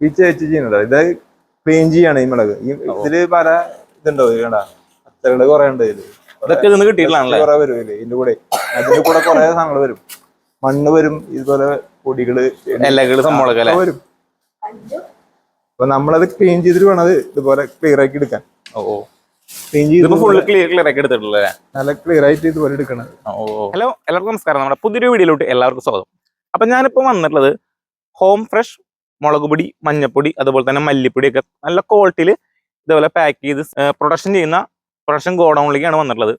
ഈ ചേച്ചി ചെയ്യുന്നത് ഇത് ക്ലീൻ ചെയ്യാണ് ഈ മുളക്. ഈ ഇതിൽ പല ഇതുണ്ടോ? ഇത് കണ്ട? അത്തകൾ കുറെ ഉണ്ട് ഇതിൽ. ഇതൊക്കെ ഇതിന്ന് കിട്ടിയിട്ടുള്ളതാണല്ലേ കുറെ വരും ഇതിൽ. ഇതിന്റെ കൂടെ. അതിന്റെ കൂടെ കുറെ സാധനങ്ങൾ വരും. മണ്ണ് വരും ഇതുപോലെ പൊടികൾ ഇലകൾ സംഭവങ്ങളൊക്കെ വരും. അപ്പൊ നമ്മളത് ക്ലീൻ ചെയ്തിട്ട് വേണം അത് ഇതുപോലെ ക്ലിയർ ആക്കി എടുക്കാൻ. ഓ ഹലോ എല്ലാവർക്കും നമസ്കാരം. നമ്മുടെ പുതിയൊരു വീഡിയോയിലോട്ട് എല്ലാവർക്കും സ്വാഗതം. അപ്പൊ ഞാനിപ്പോ വന്നിട്ടുള്ളത് ഹോം ഫ്രഷ് മുളക് പൊടി മഞ്ഞപ്പൊടി അതുപോലെ തന്നെ മല്ലിപ്പൊടി ഒക്കെ നല്ല ക്വാളിറ്റിയിൽ ഇതുപോലെ പാക്ക് ചെയ്ത് പ്രൊഡക്ഷൻ ചെയ്യുന്ന പ്രൊഡക്ഷൻ ഗോഡൌണിലേക്കാണ് വന്നിട്ടുള്ളത്.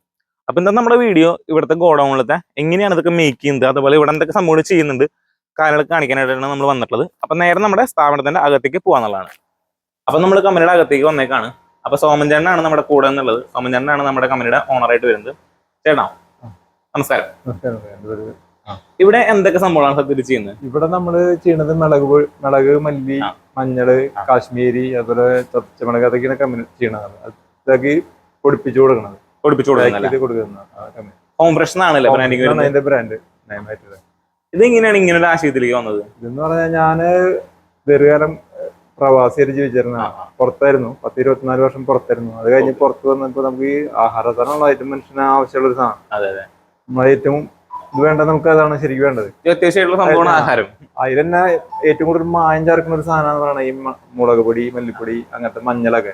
അപ്പം എന്താ നമ്മുടെ വീഡിയോ ഇവിടുത്തെ ഗോഡൌണിലത്തെ എങ്ങനെയാണ് ഇതൊക്കെ മേക്ക് ചെയ്യുന്നത്? അതുപോലെ ഇവിടെ എന്തൊക്കെ സംഭവം ചെയ്യുന്നുണ്ട്? കാര്യങ്ങളൊക്കെ കാണിക്കാനായിട്ടാണ് നമ്മൾ വന്നിട്ടുള്ളത്. അപ്പം നേരെ നമ്മുടെ സ്ഥാപനത്തിന്റെ അകത്തേക്ക് പോകാന്നുള്ളതാണ് അപ്പം നമ്മൾ കമ്പനിയുടെ അകത്തേക്ക് വന്നേക്കാണ്. അപ്പം സോമൻചേട്ടനാണ് നമ്മുടെ കൂടെ എന്നുള്ളത് സോമൻചേട്ടനാണ് നമ്മുടെ കമ്പനിയുടെ ഓണറായിട്ട് വരുന്നത്. ചേട്ടാ നമസ്കാരം. ഇവിടെ എന്തൊക്കെ സംഭവമാണ് സത്യത്തിൽ ചെയ്യുന്നത്? ഇവിടെ നമ്മൾ ചെയ്യുന്നത് മിളക് മിളക് മല്ലി മഞ്ഞൾ കാശ്മീരി അതുപോലെ ചതച്ചമിളക് അതൊക്കെയാണ് കമ്പനി ചെയ്യണതാണ് അതൊക്കെ പൊടിപ്പിച്ചു കൊടുക്കണത്. പൊടിപ്പിച്ചു കൊടുക്കുന്നത് ഹോം ഫ്രഷ് ആണല്ലേ ബ്രാൻഡിങ് അതിന്റെ ബ്രാൻഡ് നയമായിട്ടുള്ളത് ഇത് എങ്ങനെയാണ് ഇങ്ങനെ ഒരു ആശയത്തിലേക്ക് വന്നത്? ഇതെന്ന് പറഞ്ഞാൽ ഞാൻ ദീർഘകാലം പ്രവാസി പ്രവാസിയായിട്ട് ജീവിച്ചിരുന്ന പുറത്തായിരുന്നു. പത്ത് ഇരുപത്തിനാല് വർഷം പുറത്തായിരുന്നു. അത് കഴിഞ്ഞ് പുറത്ത് വന്നപ്പോ നമുക്ക് ഈ ആഹാര സാധനങ്ങളായിട്ട് മനുഷ്യന് ആവശ്യമുള്ള ഒരു സാധനം. നമ്മളെ ഏറ്റവും ഇത് വേണ്ടത് നമുക്ക് അതാണ് ശരിക്കും വേണ്ടത്. ഇത് അത്യാവശ്യമായിട്ടുള്ള സംഭവമാണ് ആഹാരം. അതിൽ തന്നെ ഏറ്റവും കൂടുതൽ മായം ചേർക്കുന്ന ഒരു സാധനം എന്ന് പറയുന്നത് ഈ മുളക് പൊടി മല്ലിപ്പൊടി അങ്ങനത്തെ മഞ്ഞളൊക്കെ.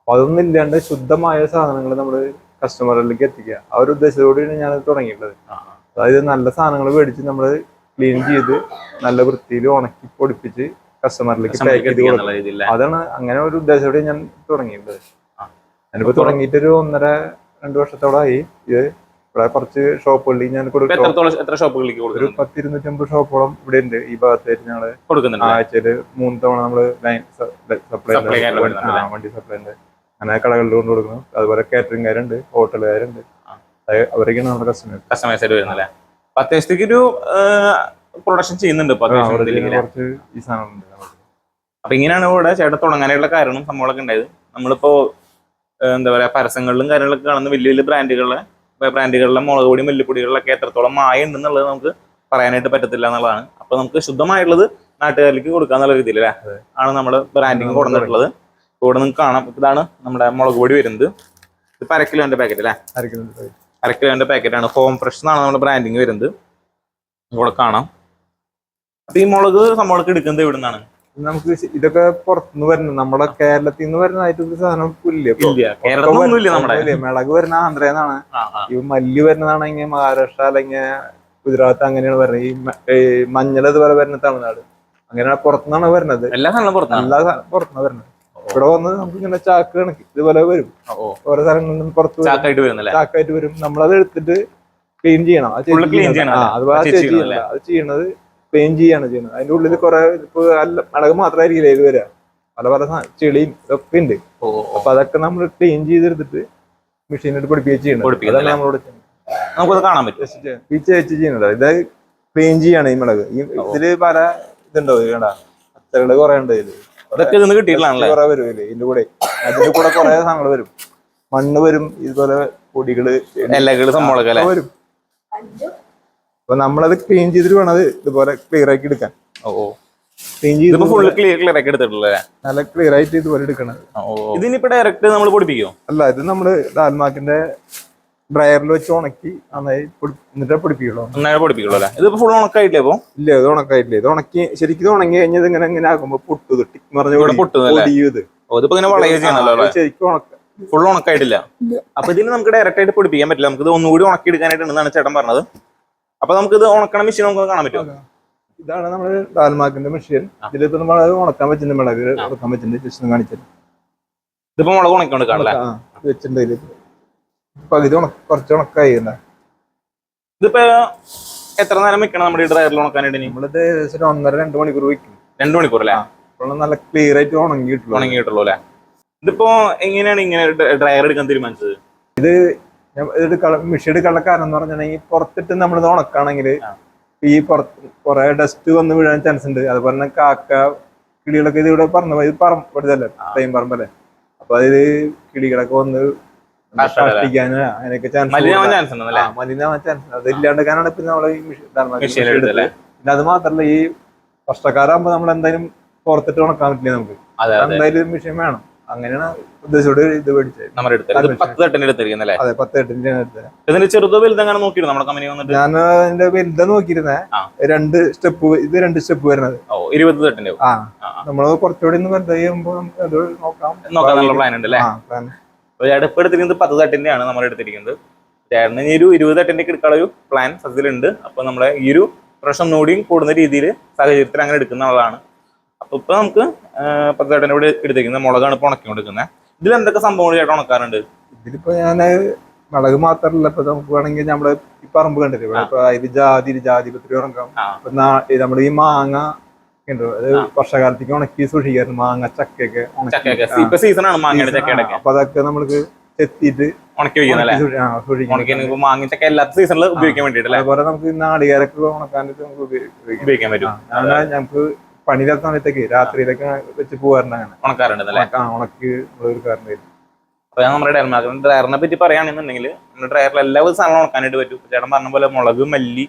അപ്പൊ അതൊന്നും ഇല്ലാണ്ട് ശുദ്ധമായ സാധനങ്ങൾ നമ്മൾ കസ്റ്റമറിലേക്ക് എത്തിക്കുക. ആ ഒരു ഉദ്ദേശത്തോടെയാണ് ഞാൻ തുടങ്ങിയിട്ടുള്ളത്. അതായത് നല്ല സാധനങ്ങൾ മേടിച്ച് നമ്മൾ ക്ലീൻ ചെയ്ത് നല്ല വൃത്തിയിൽ ഉണക്കി പൊടിപ്പിച്ച് കസ്റ്റമറിലേക്ക് പാക്ക് ചെയ്ത് കൊടുക്കുക അതാണ് അങ്ങനെ ഒരു ഉദ്ദേശത്തോടെ ഞാൻ തുടങ്ങിയിട്ടുള്ളത്. ഞാനിപ്പോ തുടങ്ങിയിട്ട് ഒരു ഒന്നര രണ്ടു വർഷത്തോളമായി ഇത് ഇവിടെ കുറച്ച് ഷോപ്പുകളിൽ ഞാൻ കൊടുക്കും. ഒരു പത്തിരുന്നൂറ്റമ്പത് ഷോപ്പോളം ഇവിടെ ഉണ്ട്. ഈ ഭാഗത്തായിട്ട് ഞങ്ങൾ ആഴ്ചയിൽ മൂന്ന് തവണ നമ്മൾ ലൈൻ സപ്ലൈ വണ്ടി സപ്ലൈ ഉണ്ട്. അങ്ങനെ കടകളിൽ കൊണ്ട് കൊടുക്കുന്നു. അതുപോലെ കാറ്ററിംഗുകാരുണ്ട് ഹോട്ടലുകാരുണ്ട്. അവരൊക്കെയാണ് നമ്മുടെ കസ്റ്റമേഴ്സ് കസ്റ്റമേഴ്സ് ആയിട്ട് വരുന്നല്ലേ അത്യാവശ്യത്തേക്ക് ഒരു പ്രൊഡക്ഷൻ ചെയ്യുന്നുണ്ട് കുറച്ച് ഈ സാധനമുണ്ട്. അപ്പൊ ഇങ്ങനെയാണ് ഇവിടെ ചേട്ടൻ തുടങ്ങാനായിട്ടുള്ള കാരണം സംഭവങ്ങളൊക്കെ ഉണ്ടായത്. നമ്മളിപ്പോ എന്താ പറയാ പരസ്യങ്ങളിലും കാര്യങ്ങളൊക്കെ കാണുന്ന വലിയ വലിയ ബ്രാൻഡുകളിലെ ബ്രാൻഡുകളിലെ മുളക് പൊടി മല്ലിപ്പൊടികളിലൊക്കെ എത്രത്തോളം മായ ഉണ്ടെന്നുള്ളത് നമുക്ക് പറയാനായിട്ട് പറ്റത്തില്ല എന്നുള്ളതാണ്. അപ്പൊ നമുക്ക് ശുദ്ധമായിട്ടുള്ളത് നാട്ടുകാരിലേക്ക് കൊടുക്കാന്നുള്ള രീതിയിൽ അല്ലേ? ആണ് നമ്മൾ ബ്രാൻഡിങ് കൊടുത്തിട്ടുള്ളത് ഇവിടെ നിങ്ങൾക്ക് കാണാം. ഇതാണ് നമ്മുടെ മുളക് പൊടി വരുന്നത്. ഇത് അര കിലോന്റെ പാക്കറ്റ് അല്ലേ? അരക്കുന്നുണ്ട്. അര കിലോന്റെ പാക്കറ്റ് ആണ്. ഹോം ഫ്രഷ് എന്നാണ് നമ്മുടെ ബ്രാൻഡിങ് വരുന്നത്. ഇവിടെ കാണാം. അപ്പൊ ഈ മുളക് സംഭവമൊക്കെ എടുക്കുന്നത് ഇവിടെ നിന്നാണ് നമുക്ക് ഇതൊക്കെ പുറത്തുനിന്ന് വരുന്ന നമ്മുടെ കേരളത്തിൽ നിന്ന് വരുന്ന ഒരു സാധനം ഇല്ല. മിളക് വരുന്ന ആന്ധ്രയെന്നാണ്. ഈ മല്ലി വരുന്നതാണെങ്കിൽ മഹാരാഷ്ട്ര അല്ലെങ്കിൽ ഗുജറാത്ത് അങ്ങനെയാണ് വരുന്നത്. ഈ മഞ്ഞൾ ഇതുപോലെ വരുന്ന തമിഴ്നാട്. അങ്ങനെയാണ് പുറത്തുനിന്നാണ് വരുന്നത്. എല്ലാ സാധനവും പുറത്താണ് എല്ലാ പുറത്തുനിന്ന് വരുന്നത്. ഇവിടെ വന്ന് നമുക്ക് ഇങ്ങനെ ചാക്ക് കണക്ക് ഇതുപോലെ വരും. ഓരോ സ്ഥലങ്ങളിൽ നിന്ന് പുറത്ത് ചാക്കായിട്ട് വരും. നമ്മളത് എടുത്തിട്ട് ക്ലീൻ ചെയ്യണം. അത് ചെയ്യണം. അത് ചെയ്യണത് ക്ലീൻ ചെയ്യാണ് ചെയ്യുന്നത്. അതിന്റെ ഉള്ളിൽ കുറെ ഇപ്പൊ നല്ല മിളക് മാത്രമായിരിക്കില്ല ഇത് വരാ? പല പല ചെളിയും ഇതൊക്കെ ഉണ്ട്. അപ്പൊ അതൊക്കെ നമ്മൾ ക്ലീൻ ചെയ്തെടുത്തിട്ട് മെഷീനിട്ട് പൊടിപ്പിച്ച് ചെയ്യണം. അതാണ് നമ്മളോട് നമുക്കത് കാണാൻ പറ്റും. Just വെച്ച് ചെയ്യുന്നത് ഇത് ക്ലീൻ ചെയ്യാണ് ഈ മുളക്. ഈ ഇതിൽ പല ഇതുണ്ടോ ഇത് കണ്ടാ? അത്തകൾ കുറെ ഉണ്ട് ഇതിൽ. അതൊക്കെ ഇതിന്ന് കിട്ടിയിട്ടില്ല കുറെ വരും ഇതിൽ. ഇതിന്റെ കൂടെ അതിന്റെ കൂടെ കുറെ സാധനങ്ങൾ വരും. മണ്ണ് വരും. ഇതുപോലെ പൊടികൾ ഇലകൾ സംഭവങ്ങളൊക്കെ വരും. അപ്പൊ നമ്മളത് ക്ലീൻ ചെയ്തിട്ട് വേണം അത് ഇതുപോലെ ക്ലിയർ ആക്കി എടുക്കാൻ. ഓ ക്ലീൻ ചെയ്ത് ഫുള്ള് ക്ലിയർ ക്ലിയർ ആക്കി എടുത്തിട്ടുള്ളല്ലേ നല്ല ക്ലിയർ ആയിട്ട് ഇതുപോലെ എടുക്കണത് ഇതിനിപ്പോ ഡയറക്റ്റ് നമ്മൾ പൊടിപ്പിക്കോ അല്ല ഇത് നമ്മൾ ഡാൽമാക്കിന്റെ ഡ്രയറിൽ വെച്ച് ഉണക്കി നന്നായി എന്നിട്ട് പൊടിപ്പിക്കുള്ളൂ. നന്നായി പൊടിപ്പിക്കുള്ളൂ അല്ലേ? ഇതിപ്പോ ഫുൾ ഉണക്കായിട്ടില്ലേ അപ്പൊ ഇല്ല ഇത് ഉണക്കായിട്ടില്ല. ഇത് ഉണക്കി ശരിക്കും ഇത് ഉണങ്ങി കഴിഞ്ഞത് ഇങ്ങനെ ഇങ്ങനെ ആകുമ്പോ പൊട്ടു തൊട്ടി മറിഞ്ഞ് ഇത് ഓ, ഇതിപ്പോ ഇങ്ങനെ വളയുക ചെയ്യണല്ലോ ആ, ഇത് ശരിക്കും ഉണക്ക ഫുൾ ഉണക്കായിട്ടില്ല? അപ്പൊ ഇതിന് നമുക്ക് ഡയറക്റ്റ് ആയിട്ട് പൊടിപ്പിക്കാൻ പറ്റില്ല. നമുക്ക് ഇത് ഒന്നുകൂടി ഉണക്കി എടുക്കാനായിട്ടാണ് ചേട്ടൻ പറഞ്ഞത്. അപ്പൊ നമുക്ക് ഇത് ഉണക്കണ മെഷീൻ നമുക്ക് കാണാൻ പറ്റും ഇതാണ് നമ്മുടെ ഡാൽമാക്കിന്റെ മെഷീൻ ഇതിലിപ്പോ നമ്മൾ ഉണക്കാൻ പറ്റുന്ന മിളക് ഉണക്കാൻ പറ്റുന്ന ജസ്റ്റ് കാണിച്ചത് ഇതിപ്പോ മുളക് ഉണക്കൊണ്ട് കാണല്ലേ വെച്ചിട്ടുണ്ട് പകുതി കുറച്ച് ഉണക്കായി ഇതിപ്പോ എത്ര നേരം വെക്കണം നമ്മുടെ ഡ്രയറിൽ ഉണക്കാനായിട്ട് നമ്മളിത് ഏകദേശം ഒന്നര രണ്ട് മണിക്കൂർ വെക്കും. രണ്ട് മണിക്കൂർ അല്ലേ? നല്ല ക്ലിയർ ആയിട്ട് ഉണങ്ങിയിട്ടുള്ളൂ. ഉണങ്ങിയിട്ടുള്ളൂ ഉണങ്ങി അല്ലേ? ഇതിപ്പോ എങ്ങനെയാണ് ഇങ്ങനെ ഡ്രയർ എടുക്കാൻ തീരുമാനിച്ചത്? ഞാൻ ഇത് കാരണം എന്ന് പറഞ്ഞിട്ടുണ്ടെങ്കിൽ പുറത്തിട്ട് നമ്മൾ ഉണക്കാണെങ്കിൽ ഈ പുറത്ത് കുറെ ഡസ്റ്റ് വന്ന് വീഴാൻ ചാൻസ് ഉണ്ട്. അതുപോലെ തന്നെ കാക്ക കിളികളൊക്കെ ഇത് ഇവിടെ പറഞ്ഞു ഇത് പറമ്പല്ലേ ഇവിടുതല്ലേ? പറമ്പല്ലേ? അപ്പൊ അതിൽ കിളികളൊക്കെ വന്ന് അതിനൊക്കെ ചാൻസ് മലിനാവാൻ ചാൻസ് അത് ഇല്ലാണ്ടിരിക്കാനാണ് ഇപ്പൊ നമ്മൾ പിന്നെ അത് മാത്രല്ല ഈ കഷ്ടക്കാരാകുമ്പോ നമ്മൾ എന്തായാലും പുറത്തിട്ട് ഉണക്കാൻ പറ്റില്ല നമുക്ക്. എന്തായാലും മെഷീൻ വേണം. അങ്ങനെയാണ് ഉദ്ദേശത്തോട് ഇത് മേടിച്ചത് നമ്മുടെ പത്ത് തട്ടിന്റെ അതെ പത്ത് എട്ടിന്റെ എടുത്തത് ഇതിന് ചെറുതോ വലുതെങ്ങനെ നോക്കിയിരുന്നു നമ്മുടെ കമ്പനി വന്നിട്ട്? ഞാൻ വലുതാ നോക്കിയിരുന്നേ. രണ്ട് സ്റ്റെപ്പ് ഇത് രണ്ട് സ്റ്റെപ്പ് വരുന്നത്. ഓ ഇരുപത് തട്ടിന്റെ ആ. നമ്മൾ കുറച്ചുകൂടി ഒന്ന് വെറുതെ ചെയ്യുമ്പോ നമുക്ക് അത് നോക്കാം. നോക്കാൻ നല്ല പ്ലാൻ ഉണ്ട് അല്ലേ? എടുത്തിരിക്കുന്നത് പത്ത് നമ്മൾ എടുത്തിരിക്കുന്നത് ചേട്ടന് ഈ ഒരു ഇരുപത് തട്ടിന്റെ എടുക്കാനുള്ള ഒരു പ്ലാൻ സത്യത്തിലുണ്ട്. അപ്പൊ നമ്മളെ ഈ ഒരു പ്രശ്നം നോടിയും കൂടുന്ന രീതിയിൽ സാഹചര്യത്തിൽ അങ്ങനെ എടുക്കുന്ന ആളാണ്. അപ്പൊ ഇപ്പൊ നമുക്ക് ആ, പത്ത് തട്ടിന്റെ ഇവിടെ എടുത്തിരിക്കുന്നത് മുളകാണ് ഇപ്പൊ ഉണക്കി കൊടുക്കുന്നത് ഇതിൽ എന്തൊക്കെ സംഭവങ്ങൾ ചേട്ടൻ ഉണക്കാറുണ്ട്? ഇതിലിപ്പോ ഞാൻ മുളക് മാത്രല്ല ഇപ്പൊ നമുക്ക് വേണമെങ്കിൽ നമ്മൾ ഈ പറമ്പ് കണ്ടില്ലേ? ഇവിടെ ഇപ്പൊ അതിൽ ജാതി ജാതി പത്രി ഉണക്കാം നമ്മൾ ഈ നമ്മുടെ ഈ മാങ്ങ ഉണ്ടോ അത്. വർഷകാലത്തേക്ക് ഉണക്കി സൂക്ഷിക്കാറുണ്ട് മാങ്ങ ചക്കയൊക്കെ അപ്പൊ അതൊക്കെ നമ്മൾക്ക് ചെത്തിയിട്ട് ഉണക്കി മാങ്ങ ചക്ക എല്ലാ സീസണിലും ഉപയോഗിക്കാൻ വേണ്ടിട്ടല്ലേ? അതുപോലെ നമുക്ക് നാളികേരൊക്കെ ഉണക്കാനായിട്ട് നമുക്ക് ഉപയോഗിക്കാൻ പറ്റും. ഞങ്ങൾക്ക് നമുക്ക് പണിയില്ലാത്ത സമയത്തേക്ക് രാത്രിയിലൊക്കെ വെച്ച് പോകാറുണ്ട് അങ്ങനെ. ഉണക്കാറുണ്ട് അല്ലേ ആ, ഉണക്കി അപ്പൊ ഞാൻ നമ്മുടെ ഡയർമാർക്കിന്റെ ഡ്രയറിനെ പറ്റി പറയുകയാണെന്നുണ്ടെങ്കിൽ നമ്മുടെ ഡ്രയറിൽ എല്ലാ സാധനങ്ങളും ഉണക്കാനായിട്ട് പറ്റും. ചേട്ടൻ പറഞ്ഞ പോലെ മുളക് മല്ലി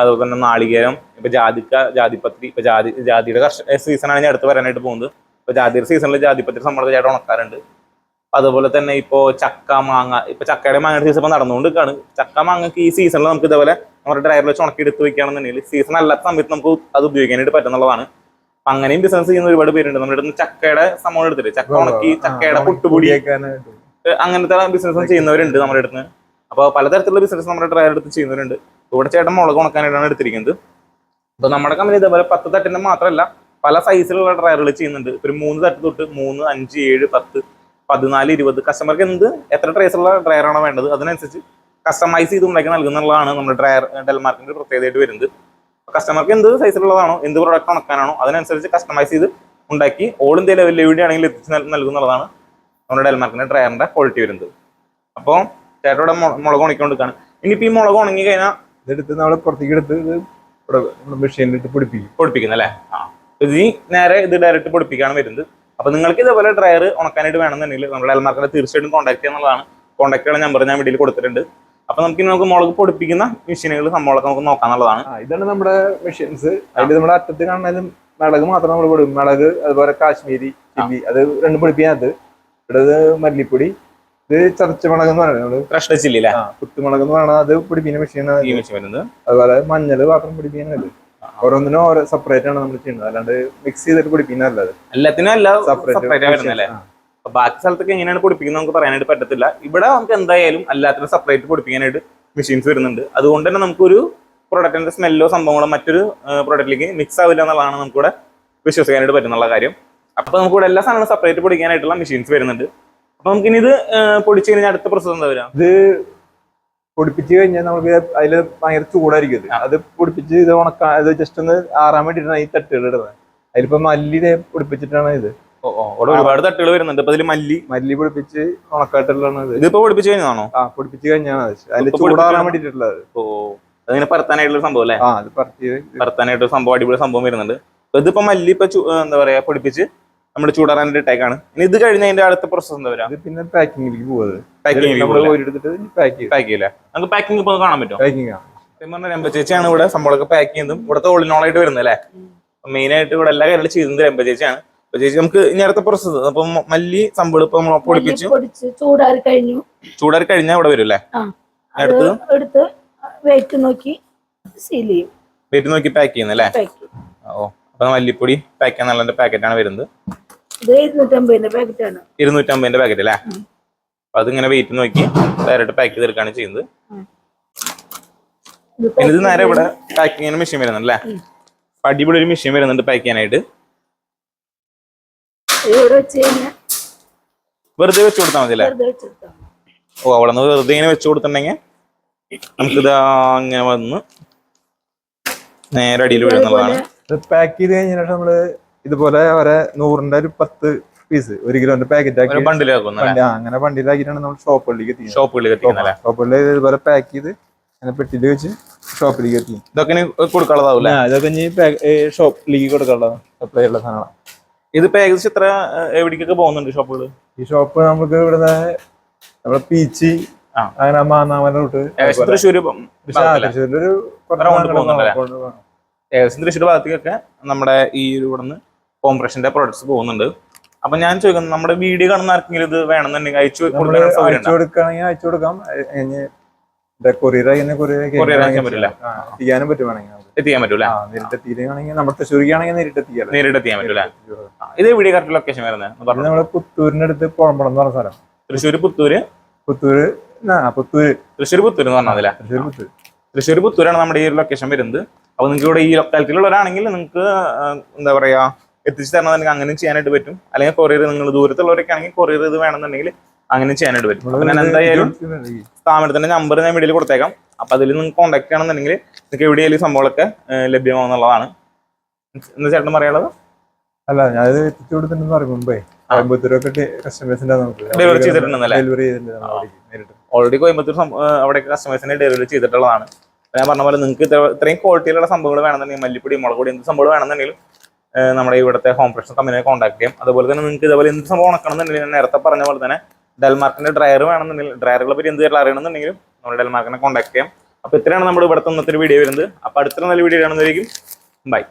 അതുപോലെ തന്നെ നാളികേരം ഇപ്പൊ ജാതിക്ക ജാതിപത്രി ഇപ്പൊ ജാതി ജാതിയുടെ കർഷ സീസണാണ് ഞാൻ അടുത്ത് വരാനായിട്ട് പോകുന്നത്. ഇപ്പൊ ജാതിയുടെ സീസണിൽ ജാതിപത്രി സംബന്ധം ചേട്ടൻ ഉണക്കാറുണ്ട്. അതുപോലെ തന്നെ ഇപ്പോ ചക്ക മാങ്ങ ഇപ്പൊ ചക്കയുടെ മാങ്ങയുടെ സീസൺ ഇപ്പൊ നടന്നുകൊണ്ടിരിക്കുകയാണ്. ചക്ക മാങ്ങക്ക് ഈ സീസണിൽ നമുക്ക് ഇതേപോലെ നമ്മുടെ ഡ്രയറിൽ വെച്ച് ഉണക്കി എടുത്ത് വെക്കുകയാണെന്നുണ്ടെങ്കിൽ സീസൺ അല്ലാത്ത സമയത്ത് നമുക്ക് അത് ഉപയോഗിക്കാനായിട്ട് പറ്റുന്നുള്ളതാണ്. അപ്പൊ അങ്ങനെയും ബിസിനസ് ചെയ്യുന്ന ഒരുപാട് പേരുണ്ട്. നമ്മുടെ അടുത്ത് ചക്കയുടെ സംഭവം എടുത്തിട്ട് ചക്ക ഉണക്കി ചക്കയുടെ പുട്ടുപൊടി അങ്ങനത്തെ ബിസിനസ് ചെയ്യുന്നവരുണ്ട് നമ്മുടെ അടുത്ത്. അപ്പോൾ പലതരത്തിലുള്ള ബിസിനസ് നമ്മുടെ ഡ്രൈവർ എടുത്ത് ചെയ്യുന്നവരുണ്ട്. ഇവിടെ ചേട്ടൻ മുളക് ഉണക്കാനായിട്ടാണ് എടുത്തിരിക്കുന്നത്. അപ്പോൾ നമ്മുടെ കമ്പനി ഇതേപോലെ പത്ത് തട്ടിന്റെ മാത്രമല്ല പല സൈസിലുള്ള ഡ്രയറുകൾ ചെയ്യുന്നുണ്ട്. ഒരു മൂന്ന് തട്ട് തൊട്ട് മൂന്ന് അഞ്ച് ഏഴ് പത്ത് പതിനാല് ഇരുപത് കസ്റ്റമർക്ക് എന്ത് എത്ര ട്രേസുള്ള ഡ്രൈവറാണോ വേണ്ടത്? അതിനനുസരിച്ച് കസ്റ്റമൈസ് ചെയ്ത് ഉണ്ടാക്കി നൽകുന്നുള്ളതാണ് നമ്മുടെ ഡ്രയർ ഡെൽമാർക്കിന്റെ പ്രത്യേകതയായിട്ട് വരുന്നത്. കസ്റ്റമർക്ക് എന്ത് സൈസിലുള്ളതാണോ എന്ത് പ്രൊഡക്റ്റ് ഉണക്കാനാണോ അതിനനുസരിച്ച് കസ്റ്റമൈസ് ചെയ്ത് ഉണ്ടാക്കി ഓൾ ഇന്ത്യ ലെവലിൽ എവിടെയാണെങ്കിൽ എത്തിച്ച് നൽ- നൽകുന്നുള്ളതാണ് നമ്മുടെ ഡെൽമാർക്കിന്റെ ഡ്രയറിന്റെ ക്വാളിറ്റി വരുന്നത്. അപ്പോൾ ചേട്ടയുടെ മുളക് ഉണക്കിക്കൊണ്ടിരിക്കുകയാണ് ഇനിയിപ്പോൾ ഈ മുളക് ഉണങ്ങി കഴിഞ്ഞാൽ ഇതെടുത്ത് നമ്മൾ പുറത്തേക്ക് എടുത്ത് മെഷീനിലിട്ട് പൊടിപ്പിക്കും. പൊടിപ്പിക്കുന്നത് അല്ലേ? ആ. ഇത് ഈ നേരെ ഇത് ഡയറക്റ്റ് പൊടിപ്പിക്കാണ് വരുന്നത്. അപ്പോൾ നിങ്ങൾക്ക് ഇതേപോലെ ഡ്രയർ ഉണക്കാനായിട്ട് വേണമെന്നുണ്ടെങ്കിൽ നമ്മുടെ ഡെൽമാർക്കിനെ തീർച്ചയായിട്ടും കോൺടാക്ട് ചെയ്യുന്നതാണ് കോൺടാക്ട് ചെയ്യുന്ന നമ്പർ ഞാൻ വീട്ടിൽ കൊടുത്തിട്ടുണ്ട്. അപ്പോൾ നമുക്ക് നമുക്ക് മുളക് പൊടിപ്പിക്കുന്ന മെഷീനുകൾ സംഭവങ്ങളൊക്കെ നമുക്ക് നോക്കാന്നുള്ളതാണ്. ഇതാണ് നമ്മുടെ മെഷീൻസ് അതിൽ നമ്മുടെ അറ്റത്ത് കാണുന്നതിലും മിളക് മാത്രം നമ്മൾ പൊടി മിളക് അതുപോലെ കാശ്മീരി ചില്ലി അത് രണ്ടും പൊടിപ്പിക്കാനത് ഇവിടെ ഇത് മല്ലിപ്പൊടി ഇത് ചതച്ച മുളക് എന്ന് പറയുന്നത് നമ്മൾ. ചില്ലി അല്ലേ? കുത്തുമുളക് എന്ന് പറയുന്നത് അത് പൊടിപ്പിക്കുന്ന മെഷീനാണ് ഈ മെഷീൻ വരുന്നത്. അതുപോലെ മഞ്ഞൾ മാത്രം പൊടിപ്പിക്കാനത് ഓരോന്നിനും ഓരോ സെപ്പറേറ്റ് ആണ് നമ്മൾ ചെയ്യുന്നത്. അല്ലാണ്ട് മിക്സ് ചെയ്തിട്ട് പൊടിപ്പിക്കുന്നതല്ല അത്. എല്ലാത്തിനും എല്ലാം സെപ്പറേറ്റ് ബാക്കി സ്ഥലത്തൊക്കെ എങ്ങനെയാണ് പൊടിപ്പിക്കുന്നത് നമുക്ക് പറയാനായിട്ട് പറ്റത്തില്ല. ഇവിടെ നമുക്ക് എന്തായാലും എല്ലാത്തിനും സെപ്പറേറ്റ് പൊടിപ്പിക്കാനായിട്ട് മെഷീൻസ് വരുന്നുണ്ട്. അതുകൊണ്ട് തന്നെ നമുക്കൊരു പ്രൊഡക്റ്റിന്റെ സ്മെല്ലോ സംഭവങ്ങളോ മറ്റൊരു പ്രൊഡക്റ്റിലേക്ക് മിക്സ് ആവില്ല എന്നുള്ളതാണ് നമുക്കിവിടെ വിശ്വസിക്കാനായിട്ട് പറ്റുന്നുള്ള കാര്യം. അപ്പൊ നമുക്കിവിടെ എല്ലാ സാധനങ്ങളും സെപ്പറേറ്റ് പൊടിക്കാനായിട്ടുള്ള മെഷീൻസ് വരുന്നുണ്ട്. അപ്പൊ നമുക്കിനി ഇത് പൊടിച്ചു കഴിഞ്ഞാൽ അടുത്ത പ്രോസസ് എന്താ വരാം ഇത് പൊടിപ്പിച്ച് കഴിഞ്ഞാൽ നമുക്ക് അതിൽ ഭയങ്കര ചൂടായിരിക്കും. അത് പൊടിപ്പിച്ച് ഇത് ഉണക്കാൻ ഇത് ജസ്റ്റ് ഒന്ന് ആറാൻ വേണ്ടിയിട്ടാണ് ഈ തട്ടുകൾ ഇടുന്നത് അതിലിപ്പോ മല്ലിനെ പൊടിപ്പിച്ചിട്ടാണ് ഇത്. ഒരുപാട് തട്ടുകൾ വരുന്നുണ്ട്. അപ്പൊ ഇതിൽ മല്ലി. മല്ലി പൊടിപ്പിച്ച് ഉണക്കായിട്ടുള്ളതാണ് ഇത് ഇതിപ്പോ പൊടിപ്പിച്ച് കഴിഞ്ഞാണോ ആ പൊടിപ്പിച്ച് കഴിഞ്ഞാണ് അത്. അതിൽ ചൂടാറാൻ വേണ്ടിട്ടുള്ളത് വേണ്ടിയിട്ടുള്ളത് ഓ അതിങ്ങനെ പരത്താനായിട്ടുള്ള സംഭവം അല്ലേ? ആ അത് പരത്താനായിട്ട് സംഭവം അടിപൊളി സംഭവം വരുന്നുണ്ട്. ഇതിപ്പോ മല്ലി ഇപ്പൊ എന്താ പറയാ പൊടിപ്പിച്ച് നമ്മൾ ചൂടാറാനായിട്ട് ഇട്ടേക്കാണ്. ഇനി ഇത് കഴിഞ്ഞതിന്റെ അടുത്ത പ്രോസസ് എന്താ പറയാ ഇത് പിന്നെ പാക്കിംഗിലേക്ക് പോകുന്നത് പാക്കിംഗ് പാക്ക് പാക്ക് ചെയ്യില്ല നമുക്ക് പാക്കിംഗ് ഇപ്പൊ കാണാൻ പറ്റും പാക്കിംഗ് ആണ് സത്യം ചേച്ചിയാണ് ഇവിടെ സംഭവമൊക്കെ പാക്ക് ചെയ്യുന്നതും ഇവിടുത്തെ ഓളിനോളായിട്ട് വരുന്നത് അല്ലേ? മെയിൻ ആയിട്ട് ഇവിടെ എല്ലാ കാര്യങ്ങളും ചെയ്യുന്നത് രമ്പ ചേച്ചിയാണ്. അപ്പൊ ചേച്ചി നമുക്ക് നേരത്തെ പ്രോസസ് അപ്പൊ മല്ലി സംഭവം ഇപ്പൊ നമ്മൾ പൊടിപ്പിച്ചു ചൂടാറി കഴിഞ്ഞു. ചൂടാറി കഴിഞ്ഞാൽ ഇവിടെ വരും അല്ലേ? എടുത്ത്? എടുത്ത് വെയിറ്റ് നോക്കി സീൽ ചെയ്യും. വെയിറ്റ് നോക്കി പാക്ക് ചെയ്യുന്നല്ലേ അല്ലേ? ഓ. അപ്പൊ മല്ലിപ്പൊടി പാക്ക് ചെയ്യാൻ നല്ല പാക്കറ്റാണ് വരുന്നത്. ഇത് ഇരുന്നൂറ്റമ്പതിന്റെ പാക്കറ്റ് ആണ്. ഇരുന്നൂറ്റമ്പതിന്റെ പാക്കറ്റ് അല്ലേ. അപ്പൊ അതിങ്ങനെ വെയിറ്റ് നോക്കി ഡയറക്റ്റ് പാക്ക് ചെയ്തെടുക്കാണ് ചെയ്യുന്നത്. ഇത് നേരെ ഇവിടെ പാക്കിങ്ങിന് മെഷീൻ വരുന്നുണ്ട് അല്ലേ. അടിപൊളി ഒരു മെഷീൻ വരുന്നുണ്ട് പാക്ക് ചെയ്യാനായിട്ട്. ഇവിടെ വെച്ച് കഴിഞ്ഞാൽ വെറുതെ വെച്ച് കൊടുത്താൽ മതി അല്ലേ വെറുതെ വെച്ചെടുത്താൽ മതി. ഓ അവിടെ നിന്ന് വെറുതെ ഇങ്ങനെ വെച്ച് കൊടുത്തിട്ടുണ്ടെങ്കിൽ നമുക്കിത് അങ്ങനെ വന്ന് നേരെ അടിയിൽ വീഴുന്നതാണ്. ഇത് പാക്ക് ചെയ്ത് കഴിഞ്ഞ ശേഷം നമ്മൾ ഇതുപോലെ ഓരോ നൂറിന്റെ ഒരു പത്ത് പീസ് ഒരു കിലോന്റെ പാക്കറ്റ് ആക്കി ആ, അങ്ങനെ വണ്ടിയിലാക്കിയിട്ടാണ് നമ്മൾ ഷോപ്പുകളിലേക്ക് എത്തിക്കുന്നത്. ഷോപ്പുകളിൽ എത്തിക്കുന്നത് അല്ലേ ഷോപ്പുകളിൽ ഇതുപോലെ പാക്ക് ചെയ്ത് അങ്ങനെ പെട്ടിയിൽ വെച്ച് ഷോപ്പിലേക്ക് എത്തി. ഇതൊക്കെ ഇനി കൊടുക്കാനുള്ളതാവൂല്ലേ? ഇതൊക്കെ ഇനി ഷോപ്പിലേക്ക് കൊടുക്കാനുള്ള സപ്ലൈ ഉള്ള സാധനങ്ങളാണ്. ഇതിപ്പോ ഏകദേശം ഇത്ര എവിടേക്കൊക്കെ പോകുന്നുണ്ട് ഷോപ്പുകൾ ഈ ഷോപ്പ് നമുക്ക് ഇവിടെ നമ്മുടെ പീച്ചി. അങ്ങനെ മാന്നാമല റൂട്ട്. ഏകദേശം തൃശ്ശൂർ തൃശ്ശൂരിലൊരു. ഏകദേശം ഭാഗത്തേക്കൊക്കെ നമ്മുടെ ഈ ഒരു ഇവിടുന്ന് ഹോം ഫ്രഷിന്റെ പ്രോഡക്ട്സ് പോകുന്നുണ്ട്. അപ്പൊ ഞാൻ ചോദിക്കുന്നത് നമ്മുടെ വീഡിയോ കാണുന്ന ആർക്കെങ്കിലും ഇത് വേണമെന്നുണ്ടെങ്കിൽ അയച്ചു കൊടുക്കാൻ കൊടുക്കുകയാണെങ്കിൽ അയച്ചു കൊടുക്കാം. കൊറിയർ ആയി കൊറിയർ Courier അയക്കാൻ പറ്റില്ല. ചെയ്യാനും പറ്റും വേണമെങ്കിൽ എത്തിക്കാൻ പറ്റൂല. ആ നേരിട്ട് എത്തിക്കുകയാണെങ്കിൽ നമ്മുടെ തൃശ്ശൂരിക്കാണെങ്കിൽ പറ്റൂല. ഇത് വീഡിയോ കറക്റ്റ് ലൊക്കേഷൻ വരുന്നത് പുത്തൂരിന്റെ അടുത്ത് പുറമ്പളം എന്ന് പറഞ്ഞ സ്ഥലം. തൃശ്ശൂർ പുത്തൂര്? പുത്തൂര് പുത്തൂര്. തൃശ്ശൂർ പുത്തൂര് എന്ന് പറഞ്ഞാൽ തൃശ്ശൂർ പുത്തൂര്. തൃശ്ശൂർ പുത്തൂരാണ് നമ്മുടെ ഈ ഒരു ലൊക്കേഷൻ വരുന്നത്. അപ്പൊ നിങ്ങൾക്ക് ഇവിടെ ഈ ലൊക്കാലിറ്റിയിലുള്ളവരാണെങ്കിൽ നിങ്ങൾക്ക് എന്താ പറയാ എത്തിച്ചു നിങ്ങൾക്ക് അങ്ങനെ ചെയ്യാനായിട്ട് പറ്റും. അല്ലെങ്കിൽ കൊറിയർ നിങ്ങൾ ദൂരത്തുള്ളവരൊക്കെ ആണെങ്കിൽ കൊറിയർ ഇത് വേണമെന്നുണ്ടെങ്കിൽ അങ്ങനെ ചെയ്യാനായിട്ട് പറ്റും. അപ്പൊ ഞാൻ എന്തായാലും സ്ഥാപനത്തിന്റെ നമ്പർ ഞാൻ വീഡിയോയിൽ കൊടുത്തേക്കാം. അപ്പൊ അതിൽ നിങ്ങൾക്ക് കോൺടാക്ട് ചെയ്യണമെന്നുണ്ടെങ്കിൽ നിങ്ങൾക്ക് എവിടെയായാലും ഈ സംഭവങ്ങളൊക്കെ ലഭ്യമാവുന്നുള്ളതാണ് എന്താ ചേട്ടൻ പറയാനുള്ളത്? അല്ല ഞാനത് എത്തിച്ചു കൊടുത്തിട്ടുണ്ടെന്ന് പറയും മുമ്പേ. കോയമ്പത്തൂരൊക്കെ കസ്റ്റമേഴ്സിന്റെ ചെയ്തിട്ടുണ്ടെന്നല്ലേ? ഡെലിവറി ചെയ്തിട്ടുണ്ട് ഓൾറെഡി കോയമ്പത്തൂർ അവിടെയൊക്കെ കസ്റ്റമേഴ്സിനെ ഡെലിവറി ചെയ്തിട്ടുള്ളതാണ്. ഞാൻ പറഞ്ഞ പോലെ നിങ്ങൾക്ക് ഇത്ര- ഇത്രയും ക്വാളിറ്റിയിലുള്ള സംഭവങ്ങൾ വേണമെന്നുണ്ടെങ്കിൽ മല്ലിപ്പൊടി മുളക് എന്ത് സംഭവം വേണമെന്നുണ്ടെങ്കിലും നമ്മുടെ ഇവിടുത്തെ ഹോം ഫ്രഷ് കമ്പനിയെ കോൺടാക്ട് ചെയ്യാം. അതുപോലെ തന്നെ നിങ്ങൾക്ക് ഇതേപോലെ എന്ത് സംഭവം ഉണക്കണമെന്നുണ്ടെങ്കിൽ ഞാൻ നേരത്തെ പറഞ്ഞ പോലെ തന്നെ ഡെൽമാർക്കിന്റെ ഡ്രയർ വേണമെന്നുണ്ടെങ്കിൽ ഡ്രയറുകളെ പറ്റി എന്ത് കാര്യങ്ങൾ അറിയണമെന്നുണ്ടെങ്കിലും നമ്മുടെ ഡെൽമാർക്കിനെ കോൺടാക്ട് ചെയ്യാം. അപ്പൊ ഇത്രയാണ് നമ്മുടെ ഇവിടുത്തെ ഇന്നത്തെ വീഡിയോ വരുന്നത്. അപ്പൊ അടുത്ത നല്ല വീഡിയോ കാണുന്നതായിരിക്കും ബൈ